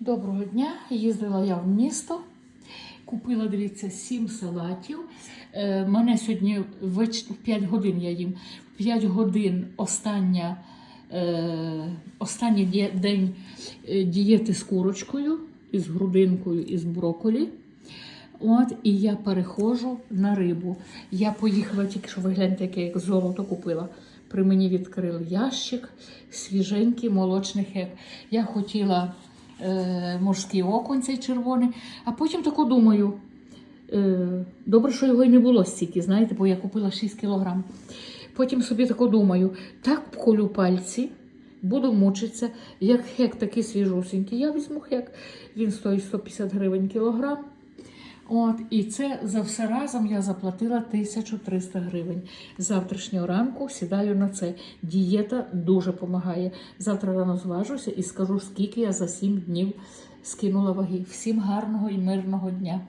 Доброго дня! Їздила я в місто. Купила, дивіться, сім салатів. Е, мене сьогодні в 5 годин я їм. В 5 годин остання, е, останній день е, дієти з курочкою, із грудинкою, і з броколі. От, і я переходжу на рибу. Я поїхала тільки що ви гляньте, яке як золото купила. При мені відкрили ящик, свіженький молочний хек. Я хотіла е, морський окунь цей червоний, а потім тако думаю. Е, добре, що його й не було стільки, знаєте, бо я купила 6 кілограм. Потім собі тако думаю, так колю пальці, буду мучитися. Як хек такий свіжусенький, я візьму хек. Він стоїть 150 гривень кілограм. От, і це за все разом я заплатила 1300 гривень. Завтрашнього ранку сідаю на це. Дієта дуже допомагає. Завтра рано зважуся і скажу, скільки я за 7 днів скинула ваги. Всім гарного і мирного дня.